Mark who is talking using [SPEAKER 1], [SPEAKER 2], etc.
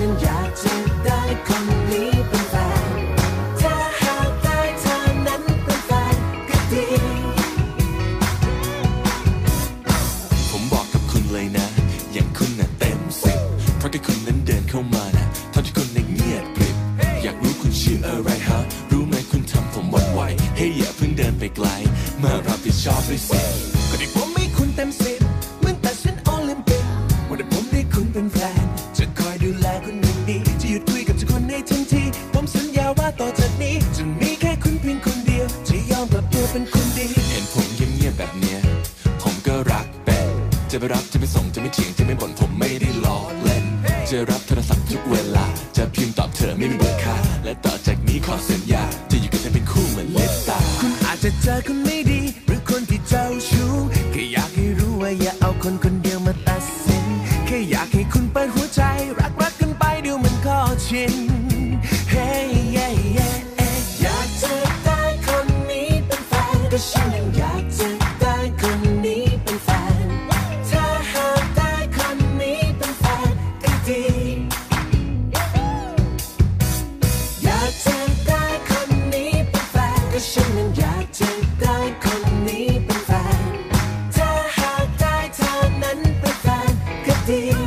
[SPEAKER 1] นั้นอยากจะได้คนนี้เป็นแฟน ถ้าหาได้เธอนั้นเป็นแฟนก็ดี
[SPEAKER 2] ผมบอกกับคุณเลยนะ อย่างคุณน่ะเต็มสิเพราะแค่คุณนั้นเดินเข้ามานะเท่าที่คนั้นเงียบกริบ อยากรู้คุณชื่ออะไรฮะ รู้ไหมคุณทำผมวั่นไหว ให้อย่าเพิ่งเดินไปไกล มารับผิดชอบด้วยสิ จะไปรับจะไปส่งจะไม่เถียงจะไม่บ่นผมไม่ได้ล้อเล่น จะรับโทรศัพท์ทุกเวลา จะพิมพ์ตอบเธอไม่มีเบอร์ค่าและต่อจากนี้ขอสัญญา จะอยู่กันเป็นคู่เหมือนเลสตาคุณ
[SPEAKER 1] อาจจะเจอคนไม่ดี หรือคนที่เจ้าชู้แค่อยากให้รู้ว่าอย่าเอาคนคนเดียวมาตัดสินแค่อยากให้คุณเปิดหัวใจ จะได้คนนี้เป็นแฟนถ้าหากได้เธอนั้นเป็นแฟนก็ดี